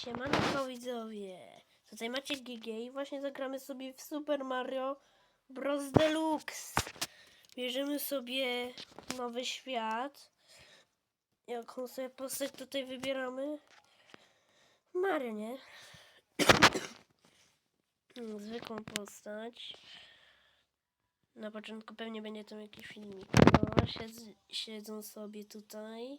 Siemanko widzowie, tutaj macie GG i właśnie zagramy sobie w Super Mario Bros. Deluxe. Bierzemy sobie nowy świat. Jaką sobie postać tutaj wybieramy? Mario, nie? Zwykłą postać. Na początku pewnie będzie tam jakiś filmik. No, siedz, siedzą sobie tutaj.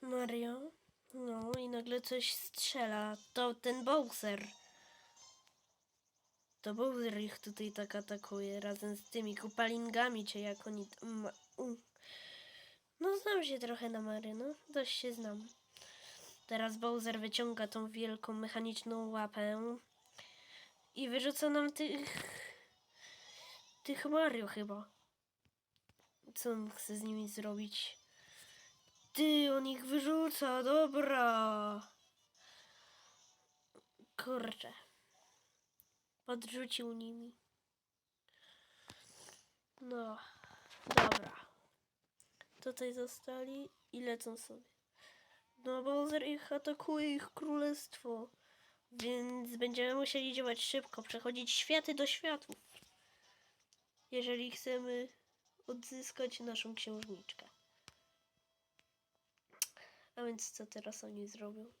Mario. No i nagle coś strzela. To ten Bowser. To Bowser ich tutaj tak atakuje razem z tymi kupalingami, czy jak oni... No znam się trochę na Mario, no. Dość się znam. Teraz Bowser wyciąga tą wielką mechaniczną łapę i wyrzuca nam tych... tych Mario chyba. Co on chce z nimi zrobić? Ty, on ich wyrzuca, dobra. Kurczę. Podrzucił nimi. No, dobra. Tutaj zostali i lecą sobie. No, Bowser ich atakuje, ich królestwo. Więc będziemy musieli działać szybko, przechodzić światy do światów. Jeżeli chcemy odzyskać naszą księżniczkę. A więc co teraz oni zrobią?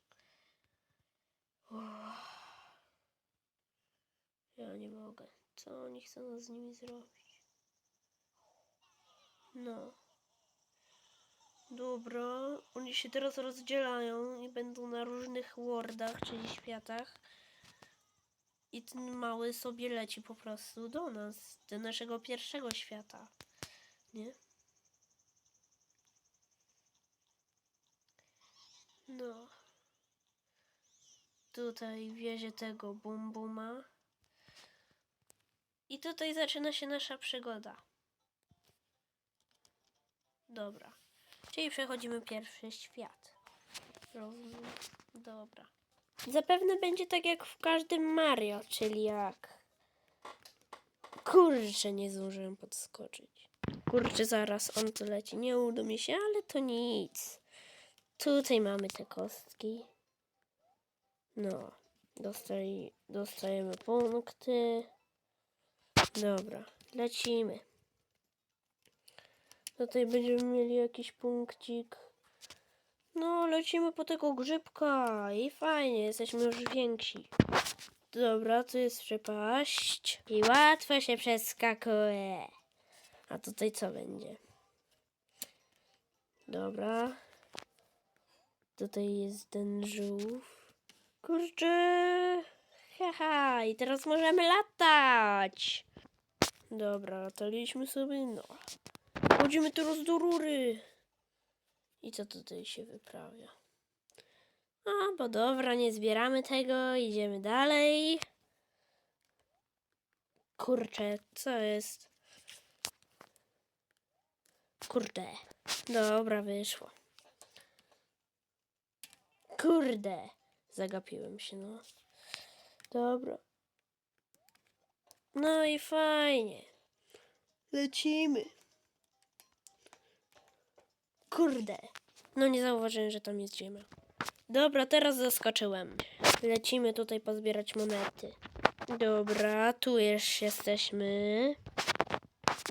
Ja nie mogę. Co oni chcą z nimi zrobić? No. Dobra, oni się teraz rozdzielają i będą na różnych wardach, czyli światach. I ten mały sobie leci po prostu do nas, do naszego pierwszego świata. Nie? No. Tutaj wiezie tego bum buma. I tutaj zaczyna się nasza przygoda. Dobra. Czyli przechodzimy pierwszy świat. Dobra. Zapewne będzie tak jak w każdym Mario, czyli jak... Kurczę, nie zdążyłem podskoczyć. Kurczę, zaraz on tu leci. Nie uda mi się, ale to nic. Tutaj mamy te kostki. No. Dostali, dostajemy punkty. Dobra, lecimy. Tutaj będziemy mieli jakiś punkcik. No, lecimy po tego grzybka i fajnie, jesteśmy już więksi. Dobra, tu jest przepaść i łatwo się przeskakuje. A tutaj co będzie? Dobra. Tutaj jest ten żółw. Kurczę. Haha, i teraz możemy latać. Dobra, lataliśmy sobie, no. Chodzimy teraz do rury. I co tutaj się wyprawia? A, bo dobra, nie zbieramy tego, idziemy dalej. Kurczę, co jest? Kurde. Dobra, wyszło. Kurde. Zagapiłem się, no. Dobra. No i fajnie. Lecimy. Kurde. No nie zauważyłem, że tam jest ziemia. Dobra, teraz zaskoczyłem. Lecimy tutaj pozbierać monety. Dobra, tu już jesteśmy.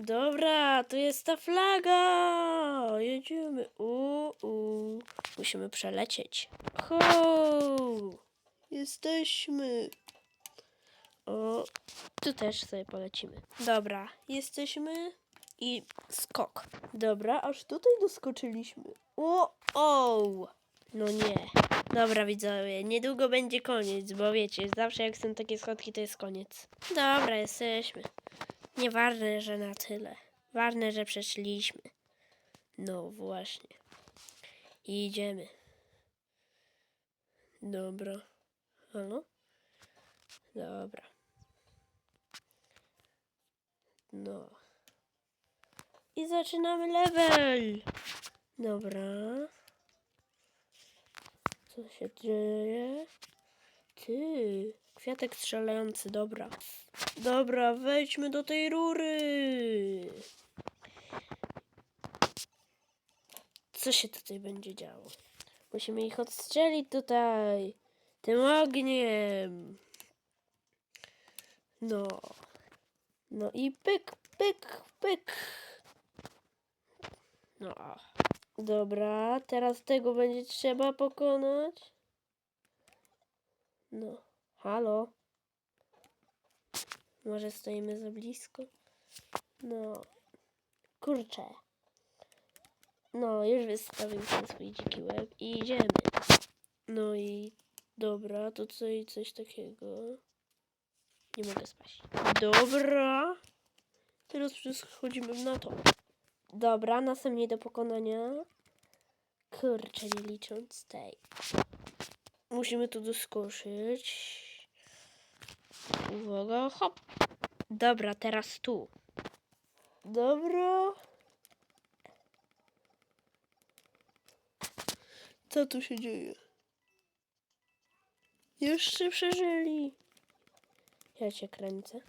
Dobra, tu jest ta flaga. Jedziemy. Uuu. Musimy przelecieć. Ho! Jesteśmy. O, tu też sobie polecimy. Dobra, jesteśmy i skok. Dobra, aż tutaj doskoczyliśmy. O, o! No nie. Dobra, widzowie, niedługo będzie koniec, bo wiecie, zawsze jak są takie schodki, to jest koniec. Dobra, jesteśmy. Nieważne, że na tyle. Ważne, że przeszliśmy. No właśnie. I idziemy. Dobra. Halo? Dobra. No. I zaczynamy level. Dobra. Co się dzieje? Ty. Kwiatek strzelający, dobra. Dobra, wejdźmy do tej rury. Co się tutaj będzie działo? Musimy ich odstrzelić tutaj. Tym ogniem. No. No i pyk, pyk, pyk. No. Dobra, teraz tego będzie trzeba pokonać. No. Halo? Może stoimy za blisko? No. Kurczę. No, już wystawił ten swój dziki łeb i idziemy. No i dobra, to co i coś takiego. Nie mogę spać. Dobra. Teraz przechodzimy na to. Dobra, następnie do pokonania. Kurczę, nie licząc tej. Musimy tu doskoczyć. Uwaga, hop. Dobra, teraz tu. Dobra. Co tu się dzieje? Jeszcze przeżyli. Ja cię kręcę.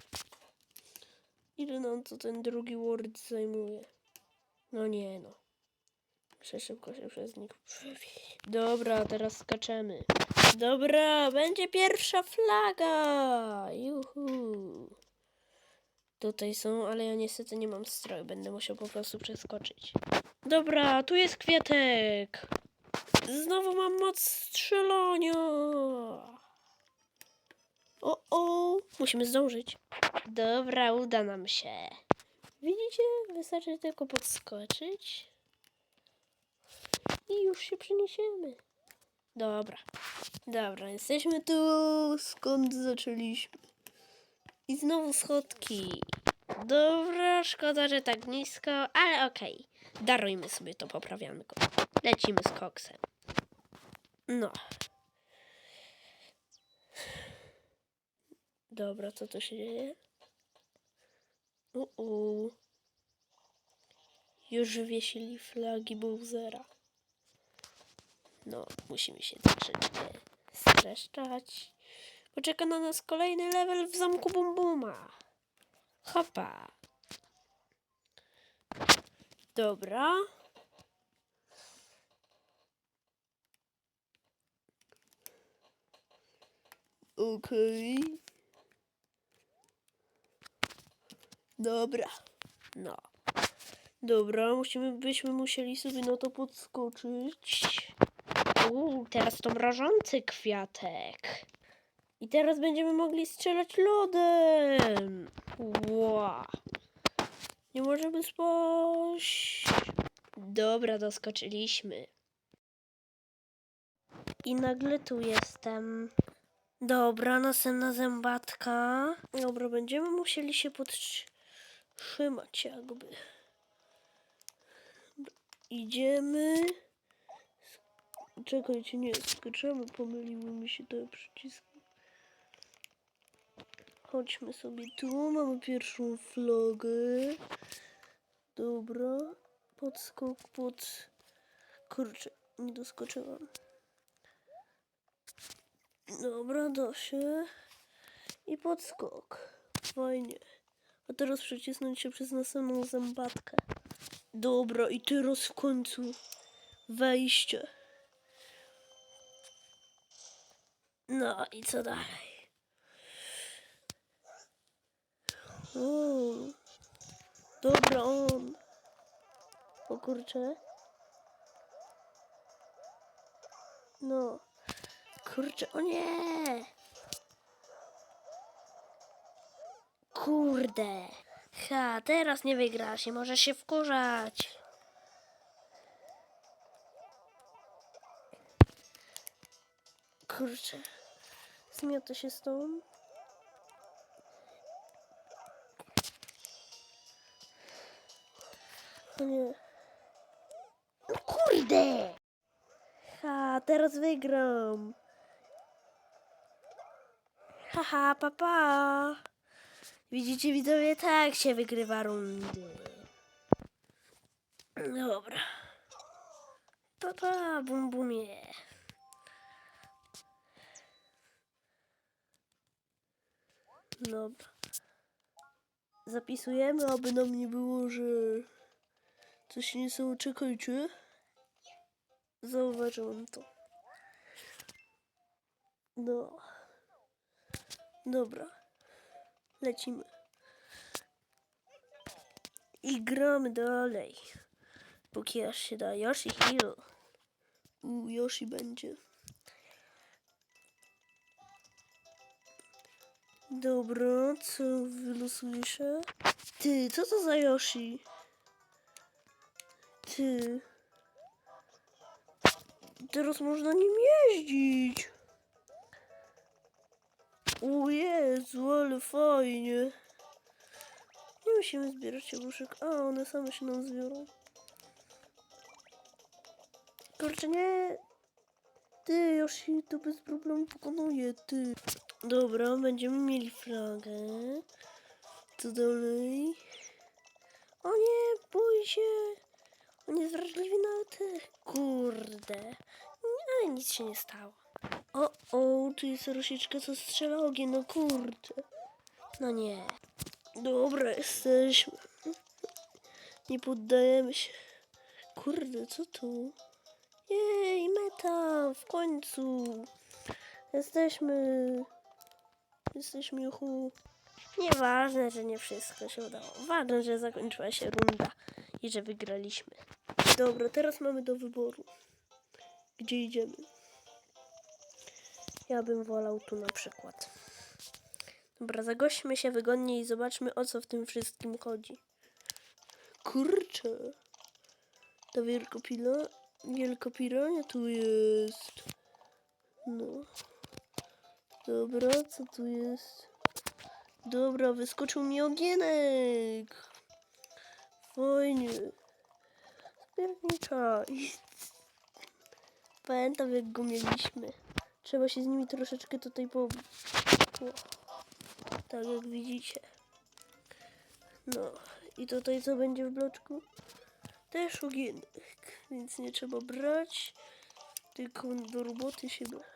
Ile nam to ten drugi word zajmuje? No nie no. Muszę szybko się przez nich przebić. Dobra, teraz skaczemy. Dobra, będzie pierwsza flaga. Juhu. Tutaj są, ale ja niestety nie mam stroju. Będę musiał po prostu przeskoczyć. Dobra, tu jest kwiatek. Znowu mam moc strzelania. O, o, musimy zdążyć. Dobra, uda nam się. Widzicie? Wystarczy tylko podskoczyć. I już się przeniesiemy. Dobra. Dobra, jesteśmy tu, skąd zaczęliśmy. I znowu schodki. Dobra, szkoda, że tak nisko, ale okej. Darujmy sobie to poprawianko. Lecimy z koksem. No. Dobra, co tu się dzieje? U-u. Już wiesili flagi Bowsera. No, musimy się troszeczkę streszczać. Poczeka na nas kolejny level w zamku Bumbuma. Hopa. Dobra. Okej. Dobra. No. Dobra, musimy, byśmy musieli sobie na to podskoczyć. Uuu, teraz to mrożący kwiatek. I teraz będziemy mogli strzelać lodem. Ła. Nie możemy spać. Dobra, doskoczyliśmy. I nagle tu jestem. Dobra, następna zębatka. Dobra, będziemy musieli się podtrzymać jakby. Idziemy. Czekajcie, nie, skaczemy, pomyliły mi się te przyciski. Chodźmy sobie tu, mamy pierwszą flagę. Dobra, podskok pod... Kurczę, nie doskoczyłam. Dobra, da się. I podskok. Fajnie. A teraz przycisnąć się przez następną zębatkę. Dobra, i teraz w końcu wejście. No i co dalej? O, dobra, on. O kurczę. No. Kurczę, o nie! Kurde. Ha, teraz nie wygrasz, nie możesz się wkurzać. Kurczę. Zmiotę się stąd. O nie. No kurde! Ha, teraz wygram. Haha, papa. Pa. Widzicie, widzowie, tak się wygrywa rundy. Dobra. Papa, pa, bum bumie. Dobra. Zapisujemy, aby nam nie było, że coś nie są. Czekajcie. Zauważyłam to. No. Dobra. Lecimy. I gramy dalej. Póki aż się da. Yoshi Hill. U, Yoshi będzie. Dobra, co wylosujesz? Ty, co to za Yoshi? Ty. Teraz można nim jeździć. O Jezu, ale fajnie. Nie musimy zbierać jabłuszek. A, one same się nam zbiorą. Kurczę, nie. Ty, Yoshi, to bez problemu pokonuje, ty. Dobra, będziemy mieli flagę. Co dalej? O nie, bój się. On jest wrażliwy na te. Kurde. Ale nic się nie stało. O, o, tu jest rosiczka, co strzela ogień, no kurde. No nie. Dobra, jesteśmy. Nie poddajemy się. Kurde, co tu? Jej, meta, w końcu. Jesteśmy. Jesteśmy, juhu. Nieważne, że nie wszystko się udało. Ważne, że zakończyła się runda i że wygraliśmy. Dobra, teraz mamy do wyboru. Gdzie idziemy? Ja bym wolał tu na przykład. Dobra, zagośćmy się wygodnie i zobaczmy o co w tym wszystkim chodzi. Kurczę. Ta wielkopila, wielkopirania tu jest. No. Dobra, co tu jest? Dobra, wyskoczył mi ogienek. Fajnie. Spierniczaj. Pamiętam jak go mieliśmy. Trzeba się z nimi troszeczkę tutaj pobić. Tak jak widzicie. No i tutaj co będzie w bloczku? Też ogienek, więc nie trzeba brać. Tylko do roboty się da.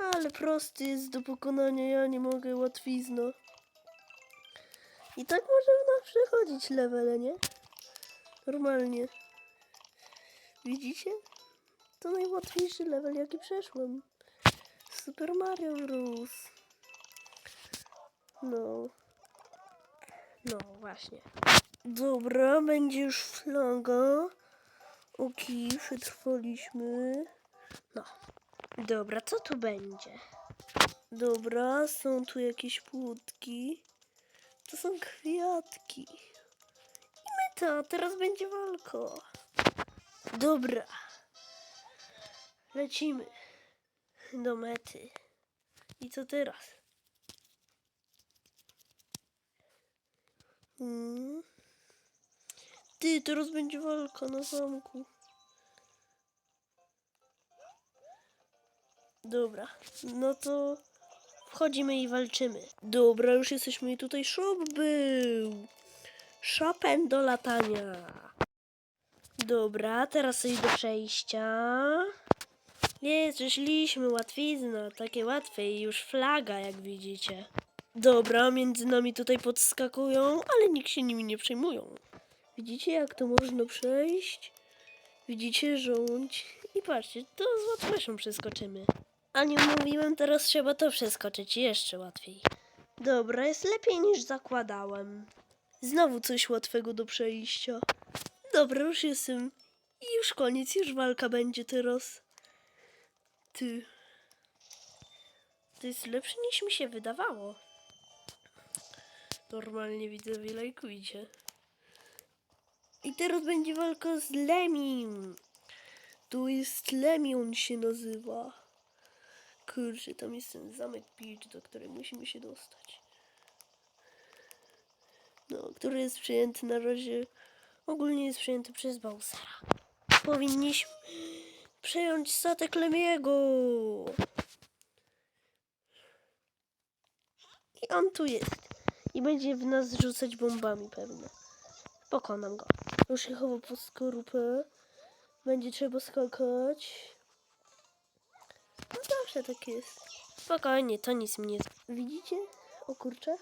Ale prosty jest do pokonania, ja nie mogę łatwizno. I tak można przechodzić levele, nie? Normalnie. Widzicie? To najłatwiejszy level, jaki przeszłem. Super Mario Bros. No. No, właśnie. Dobra, będzie już flaga. Oki, przetrwaliśmy. No. Dobra, co tu będzie? Dobra, są tu jakieś płótki. To są kwiatki. I meta, teraz będzie walka. Dobra. Lecimy do mety. I co teraz? Hmm. Ty, teraz będzie walka na zamku. Dobra, no to wchodzimy i walczymy. Dobra, już jesteśmy i tutaj shop był. Shopen do latania. Dobra, teraz coś do przejścia. Nie, szliśmy, łatwizna, takie łatwe i już flaga, jak widzicie. Dobra, między nami tutaj podskakują, ale nikt się nimi nie przejmują. Widzicie, jak to można przejść? Widzicie żołądź? I patrzcie, to z łatwością przeskoczymy. A nie mówiłem, teraz trzeba to przeskoczyć jeszcze łatwiej. Dobra, jest lepiej niż zakładałem. Znowu coś łatwego do przejścia. Dobra, już jestem. I już koniec, już walka będzie teraz. Ty. To jest lepsze niż mi się wydawało. Normalnie widzowie, lajkujcie. I teraz będzie walka z Lemim. Tu jest Lemi, on się nazywa. Kurczę, tam jest ten zamek Peach, do którego musimy się dostać. No, który jest przyjęty na razie. Ogólnie jest przyjęty przez Bowsera. Powinniśmy przejąć statek Lemiego. I on tu jest. I będzie w nas rzucać bombami pewnie. Pokonam go. Już się chowa po skorupę. Będzie trzeba skakać. No zawsze tak jest. Spokojnie, to nic mi nie... Widzicie? O kurczę.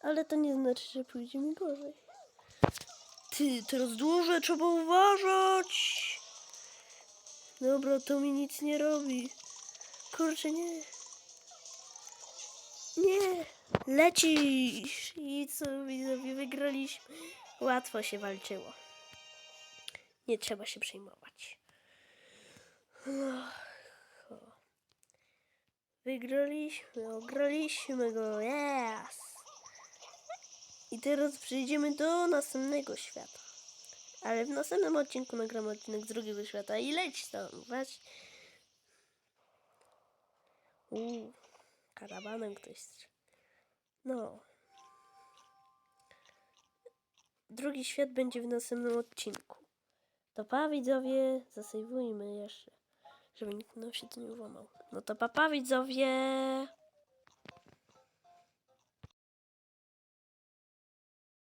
Ale to nie znaczy, że pójdzie mi gorzej. Ty, teraz duże, trzeba uważać. Dobra, to mi nic nie robi. Kurczę, nie. Nie. Lecisz. I co, widzowie, wygraliśmy. Łatwo się walczyło. Nie trzeba się przejmować. Ach, o. Wygraliśmy, ograliśmy go, yes! I teraz przejdziemy do następnego świata. Ale w następnym odcinku nagram odcinek z drugiego świata i leć tam, weź. Uuu, karawanem ktoś. No. Drugi świat będzie w następnym odcinku. To pa widzowie, zasejwujmy jeszcze, żeby nikt nam się tu nie włamał. No to papa widzowie.